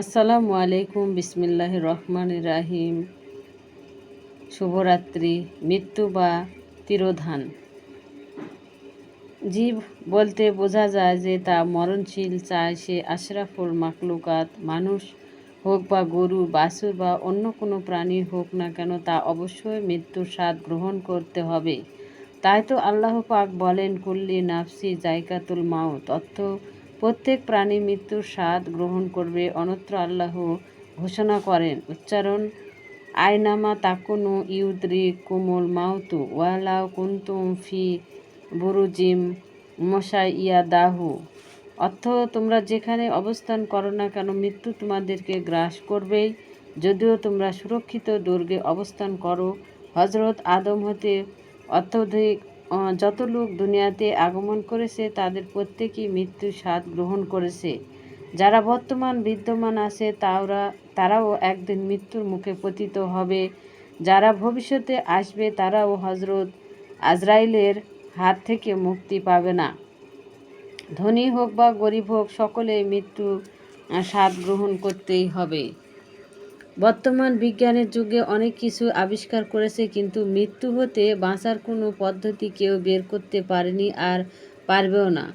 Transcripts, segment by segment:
আসসালামু আলাইকুম বিসমিল্লাহ রহমান রাহিম। শুভরাত্রি, মৃত্যু বা তিরোধান। জীব বলতে বোঝা যায় যে তা মরণশীল চায় সে আশরাফুল মাকলুকাত মানুষ হোক বা গরু, বাছুর বা অন্য কোনো প্রাণী হোক না কেন তা অবশ্যই মৃত্যুর স্বাদ গ্রহণ করতে হবে। তাই তো আল্লাহ পাক বলেন, কুল্লি নাফসি জায়কাতুল মাউত অর্থ প্রত্যেক প্রাণী মৃত্যুর স্বাদ গ্রহণ করবে, অনত্র আল্লাহ ঘোষণা করেন। উচ্চারণ আয়নামা তাকুনু ইউদ্রি কুমুল মাউতু ওয়ালাউ কুন্তুম ফি বুরুজিম মশা ইয়া দাহু অর্থ, তোমরা যেখানে অবস্থান করো না কেন, মৃত্যু তোমাদেরকে গ্রাস করবেই। যদিও তোমরা সুরক্ষিত দুর্গে অবস্থান করো হজরত আদম হতে অত্যধিক যত লোক দুনিয়াতে আগমন করেছে, তাদের প্রত্যেকেই মৃত্যুর স্বাদ গ্রহণ করেছে। যারা বর্তমান বিদ্যমান আছে তারা তারাও একদিন মৃত্যুর মুখে পতিত হবে। যারা ভবিষ্যতে আসবে, তারাও হজরত আজরাইলের হাত থেকে মুক্তি পাবে না। ধনী হোক বা গরিব হোক, সকলেই মৃত্যু স্বাদ গ্রহণ করতেই হবে। বর্তমান বিজ্ঞানের যুগে অনেক কিছু আবিষ্কার করেছে, কিন্তু মৃত্যু হতে বাঁচার কোনো পদ্ধতি কেউ বের করতে পারেনি আর পারবেও না।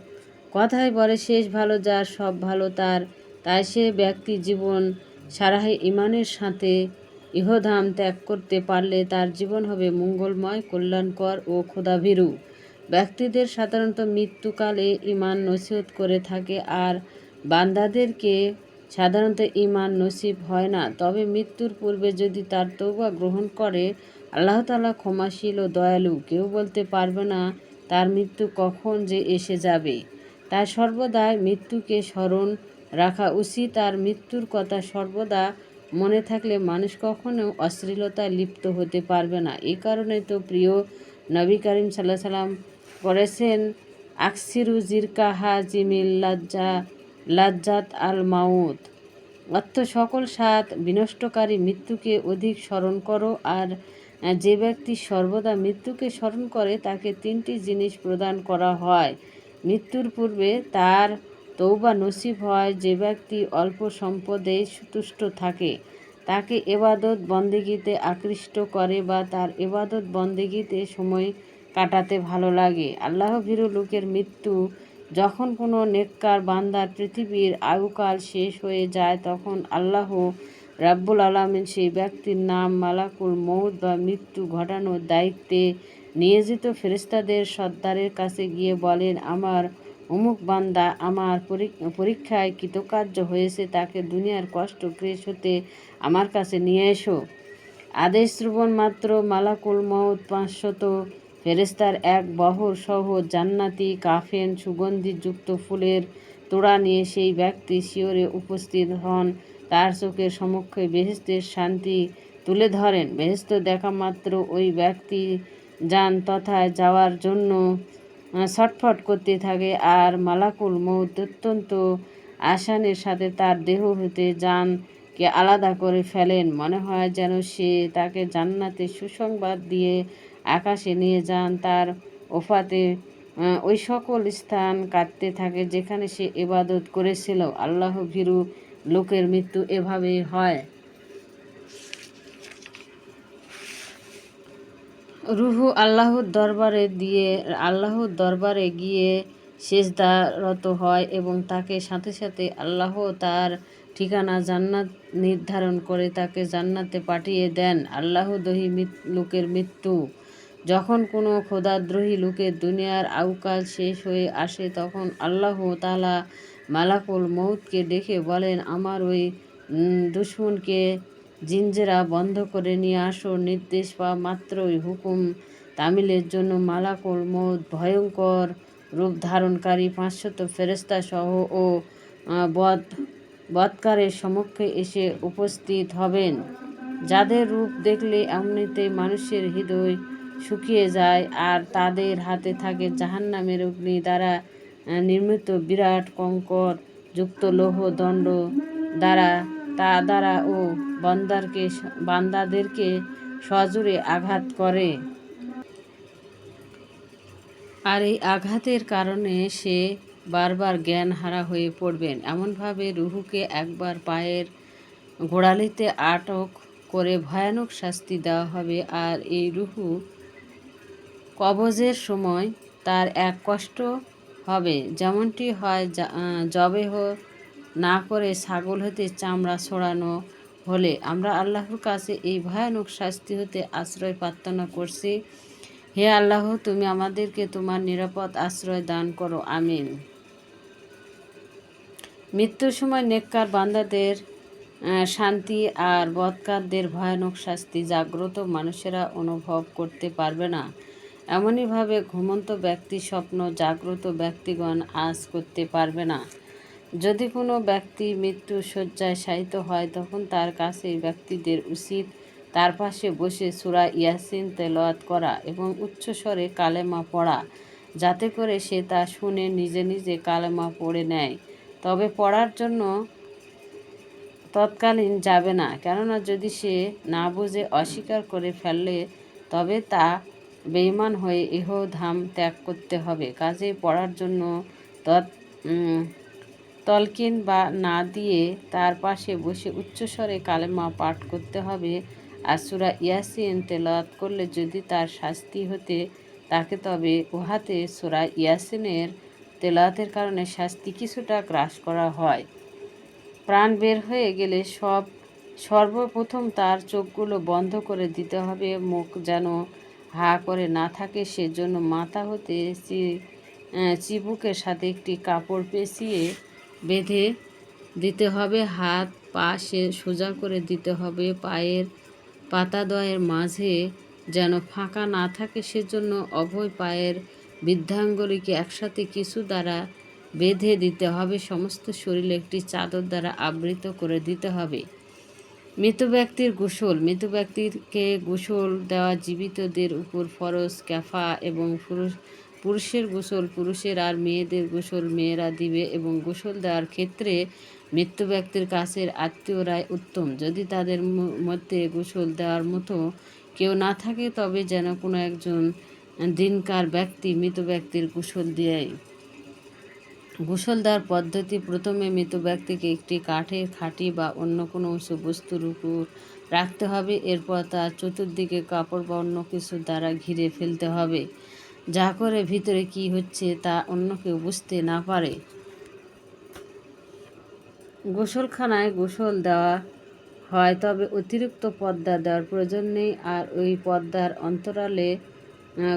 কথায় বলে, শেষ ভালো যার, সব ভালো তার। তাই সে ব্যক্তি জীবন সারাহে ইমানের সাথে ইহধাম ত্যাগ করতে পারলে তার জীবন হবে মঙ্গলময়, কল্যাণকর ও ক্ষুধাভীরু। ব্যক্তিদের সাধারণত মৃত্যুকালে ইমান নসিহত করে থাকে আর বান্দাদেরকে সাধারণত ইমান নসিব হয় না। তবে মৃত্যুর পূর্বে যদি তার তৌবা গ্রহণ করে, আল্লাহ তালা ক্ষমাশীল ও দয়ালু। কেউ বলতে পারবে না, তার মৃত্যু কখন যে এসে যাবে। তার সর্বদাই মৃত্যুকে স্মরণ রাখা উচিত। আর মৃত্যুর কথা সর্বদা মনে থাকলে মানুষ কখনো অশ্লীলতায় লিপ্ত হতে পারবে না। এ কারণে তো প্রিয় নবী করিম সাল্লাহ সাল্লাম করেছেন আকসিরু জিরকা হা জিমিল লজ্জা। লাজ্জাত আল মাউত অর্থ, সকল সাত বিনষ্টকারী মৃত্যুকে অধিক স্মরণ করো আর যে ব্যক্তি সর্বদা মৃত্যুকে স্মরণ করে তাকে তিনটি জিনিস প্রদান করা হয়। মৃত্যুর পূর্বে তার তৌবা নসিব হয় যে ব্যক্তি অল্প সম্পদে তুষ্ট থাকে, তাকে এবাদত বন্দেগিতে আকৃষ্ট করে বা তার এবাদত বন্দেগিতে সময় কাটাতে ভালো লাগে। আল্লাহ ভীরু লোকের মৃত্যু যখন কোনো নেককার বান্দার পৃথিবীর আয়ুকাল শেষ হয়ে যায়, তখন আল্লাহ রাব্বুল আলমিন সেই ব্যক্তির নাম মালাকুল মৌত বা মৃত্যু ঘটানোর দায়িত্বে নিয়োজিত ফেরিস্তাদের সর্দারের কাছে গিয়ে বলেন, আমার অমুক বান্দা আমার পরীক্ষায় কৃতকার্য হয়েছে, তাকে দুনিয়ার কষ্ট ক্রেশ হতে আমার কাছে নিয়ে এসো। আদেশ শ্রবণ মাত্র মালাকুল মৌত পাঁচশত ফেরেস্তার এক বহর সহ জান্নাতি কাফেন সুগন্ধিযুক্ত ফুলের তোড়া নিয়ে সেই ব্যক্তি শিওরে উপস্থিত হন। তার চোখের সমক্ষে বেহেস্তের শান্তি তুলে ধরেন। বেহেস্ত দেখা মাত্র ওই ব্যক্তি যান তথায় যাওয়ার জন্য ছটফট করতে থাকে আর মালাকুল মৌত অত্যন্ত আসানের সাথে তার দেহ হতে যানকে আলাদা করে ফেলেন। মনে হয় যেন সে তাকে জান্নাতে সুসংবাদ দিয়ে আকাশে নিয়ে যান, তার ওফাতে ওই সকল স্থান কাটতে থাকে যেখানে সে এবাদত করেছিল। আল্লাহ ভীরু লোকের মৃত্যু এভাবে হয়। রুহু আল্লাহর দরবারে দিয়ে, আল্লাহর দরবারে গিয়ে শেষদারত হয় এবং তাকে সাথে সাথে আল্লাহ তার ঠিকানা জান্নাত নির্ধারণ করে তাকে জান্নাতে পাঠিয়ে দেন। আল্লাহ দহি লোকের মৃত্যু। যখন কোনো খোদাদ্রোহী লোকের দুনিয়ার আউকাল শেষ হয়ে আসে, তখন আল্লাহ তালা মালাকুল মৌতকে ডেকে বলেন, আমার ওই দুশ্মনকে জিঞ্জেরা বন্ধ করে নিয়ে আসো। নির্দেশ পাওয়া মাত্রই হুকুম তামিলের জন্য মালাকুল মৌত ভয়ঙ্কর রূপ ধারণকারী পাঁচশত ফেরেস্তা সহ ও বদ বৎকারের সমক্ষে এসে উপস্থিত হবেন। যাদের রূপ দেখলে এমনিতে মানুষের হৃদয় শুকিয়ে যায় আর তাদের হাতে থাকে জাহান্নামের অগ্নি দ্বারা নির্মিত বিরাট কঙ্কর যুক্ত লৌহ দণ্ড দ্বারা, তা দ্বারা ও বান্দারকে, বান্দাদেরকে সজোরে আঘাত করে। আর এই আঘাতের কারণে সে বারবার জ্ঞান হারা হয়ে পড়বেন। এমনভাবে রুহুকে একবার পায়ের গোড়ালিতে আটক করে ভয়ানক শাস্তি দেওয়া হবে। আর এই রুহু কবজের সময় তার এক কষ্ট হবে। যেমনটি হয় জবেহ না করে ছাগল হতে চামড়া ছড়ানো হলে। আমরা আল্লাহর কাছে এই ভয়ানক শাস্তি হতে আশ্রয় প্রার্থনা করছি। হে আল্লাহ, তুমি আমাদেরকে তোমার নিরাপদ আশ্রয় দান করো। আমিন। মৃত্যুর সময় নেককার বান্দাদের শান্তি আর বৎকারদের ভয়ানক শাস্তি জাগ্রত মানুষেরা অনুভব করতে পারবে না। এমনইভাবে ঘুমন্ত ব্যক্তি স্বপ্ন জাগ্রত ব্যক্তিগণ আজ করতে পারবে না। যদি কোনো ব্যক্তি মৃত্যু শয্যায় শায়িত হয়, তখন তার কাছে ব্যক্তিদের উচিত তার পাশে বসে সুরা ইয়াসিন তেলাওয়াত করা এবং উচ্চস্বরে কালেমা পড়া, যাতে করে সে তা শুনে নিজে নিজে কালেমা পড়ে নেয়। তবে পড়ার জন্য তৎকালীন যাবে না। কেননা যদি সে না বুঝে অস্বীকার করে ফেললে তবে তা বেঈমান হয়ে ইহ ধাম ত্যাগ করতে হবে। কাজে পড়ার জন্য তৎ তলকিন বা না দিয়ে তার পাশে বসে উচ্চস্বরে কালেমা পাঠ করতে হবে। আর সুরা ইয়াসিন তেলাওয়াত করলে যদি তার শাস্তি হতে তাকে তবে উহাতে সুরা ইয়াসিনের তেলাওয়াতের কারণে শাস্তি কিছুটা গ্রাস করা হয়। প্রাণ বের হয়ে গেলে সব, সর্বপ্রথম তার চোখগুলো বন্ধ করে দিতে হবে, মুখ যেন হা করে না থাকে, সেজন্য মাথা হতে চিবুকের সাথে একটি কাপড় পেঁচিয়ে বেঁধে দিতে হবে, হাত, পা সে সোজা করে দিতে হবে, পায়ের পাতা পাতাদয়ের মাঝে যেন ফাঁকা না থাকে, সেজন্য অভয় পায়ের বৃদ্ধাঙ্গুলিকে একসাথে কিছু দ্বারা বেঁধে দিতে হবে। সমস্ত শরীরে একটি চাদর দ্বারা আবৃত করে দিতে হবে। মৃত ব্যক্তির গোসল। মৃত ব্যক্তিকে গোসল দেওয়া জীবিতদের উপর ফরজ, ক্যাফা এবং পুরুষ, পুরুষের গোসল, পুরুষের আর মেয়েদের গোসল মেয়েরা দিবে এবং গোসল দেওয়ার ক্ষেত্রে মৃত্যু ব্যক্তির কাছের আত্মীয়রাই উত্তম। যদি তাদের মধ্যে গোসল দেওয়ার মতো কেউ না থাকে, তবে যেন কোনো একজন দিনকার ব্যক্তি মৃত ব্যক্তির গোসল দেয় গোসল দেওয়ার পদ্ধতি প্রথমে মৃত ব্যক্তিকে একটি কাঠের খাঁটি বা অন্য কোনো উঁচু বস্তুর উপর রাখতে হবে। এরপর তার চতুর্দিকে কাপড় বা অন্য কিছু দ্বারা ঘিরে ফেলতে হবে। যা করে ভিতরে কি হচ্ছে তা অন্য কেউ বুঝতে না পারে। গোসলখানায় গোসল দেওয়া হয়, তবে অতিরিক্ত পর্দা দেওয়ার প্রয়োজন নেই। আর ওই পর্দার অন্তরালে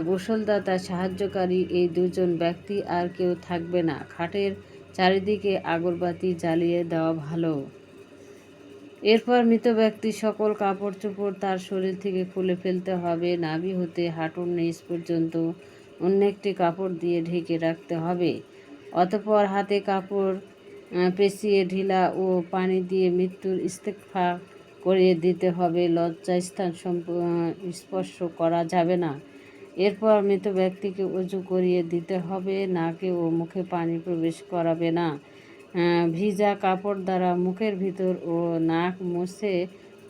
গোসলদাতা সাহায্যকারী এই দুজন ব্যক্তি আর কেউ থাকবে না। খাটের চারিদিকে আগরবাতি জ্বালিয়ে দেওয়া ভালো। এরপর মৃত ব্যক্তি সকল কাপড় চোপড় তার শরীর থেকে খুলে ফেলতে হবে। নাভি হতে হাঁটুর নিচ পর্যন্ত অন্য একটি কাপড় দিয়ে ঢেকে রাখতে হবে। অতপর হাতে কাপড় পেঁচিয়ে ঢিলা ও পানি দিয়ে মৃত্যুর ইস্তেফা করিয়ে দিতে হবে। লজ্জাস্থান স্পর্শ করা যাবে না। এরপর মৃত ব্যক্তিকে উজু করিয়ে দিতে হবে। নাকে ও মুখে পানি প্রবেশ করাবে না। ভিজা কাপড় দ্বারা মুখের ভিতর ও নাক মুছে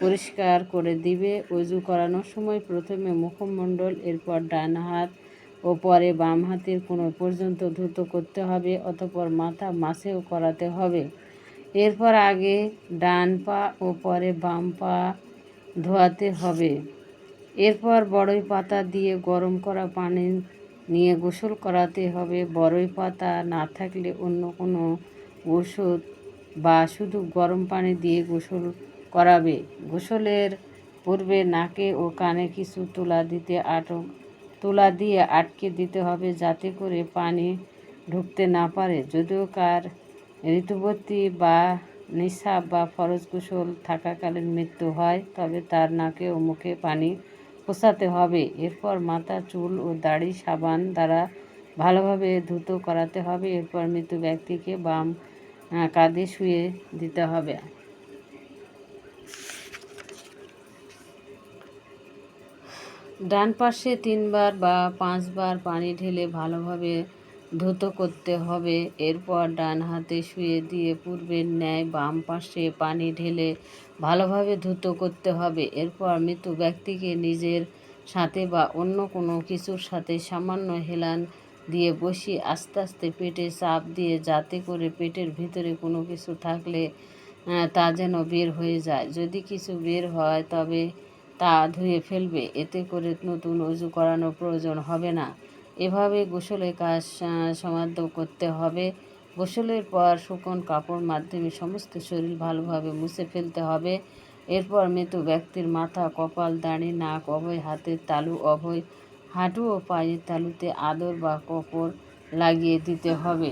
পরিষ্কার করে দিবে। অজু করানোর সময় প্রথমে মুখমণ্ডল, এরপর ডান হাত ও পরে বাম হাতের কোনো পর্যন্ত ধুত করতে হবে, অতঃপর মাথা মাসেও করাতে হবে। এরপর আগে ডান পা ও পরে বাম পা ধোয়াতে হবে। এরপর বড়ই পাতা দিয়ে গরম করা পানি নিয়ে গোসল করাতে হবে। বড়ই পাতা না থাকলে অন্য কোনো ওষুধ বা শুধু গরম পানি দিয়ে গোসল করাবে। গোসলের পূর্বে নাকে ও কানে কিছু তুলা দিতে আটক, তুলা দিয়ে আটকে দিতে হবে যাতে করে পানি ঢুকতে না পারে। যদিও কার ঋতুবতী বা নিশাব বা ফরজ গোসল থাকাকালীন মৃত্যু হয়, তবে তার নাকে ও মুখে পানি পোষাতে হবে। এরপর মাথা, চুল ও দাড়ি সাবান দ্বারা ভালোভাবে ধুত করাতে হবে। এরপর মৃত ব্যক্তিকে বাম কাঁধে শুয়ে দিতে হবে। ডান পাশে তিনবার বা পাঁচবার পানি ঢেলে ভালোভাবে ধুত করতে হবে। এরপর ডান হাতে শুয়ে দিয়ে পূর্বের ন্যায় বাম পাশে পানি ঢেলে ভালোভাবে ধুত করতে হবে। এরপর মৃত ব্যক্তিকে নিজের সাথে বা অন্য কোনো কিছুর সাথে সামান্য হেলান দিয়ে বসিয়ে আস্তে আস্তে পেটে চাপ দিয়ে যাতে করে পেটের ভিতরে কোনো কিছু থাকলে তা যেন বের হয়ে যায়। যদি কিছু বের হয় তবে তা ধুয়ে ফেলবে। এতে করে নতুন অজু করানোর প্রয়োজন হবে না। এভাবে গোসলের কাজ সমাধ করতে হবে। গোসলের পর শুকন কাপড় মাধ্যমে সমস্ত শরীর ভালোভাবে মুছে ফেলতে হবে। এরপর মৃত ব্যক্তির মাথা, কপাল, দাঁড়ি, নাক, অভয় হাতের তালু, অভয় হাঁটু ও পায়ের তালুতে আদর বা কপড় লাগিয়ে দিতে হবে।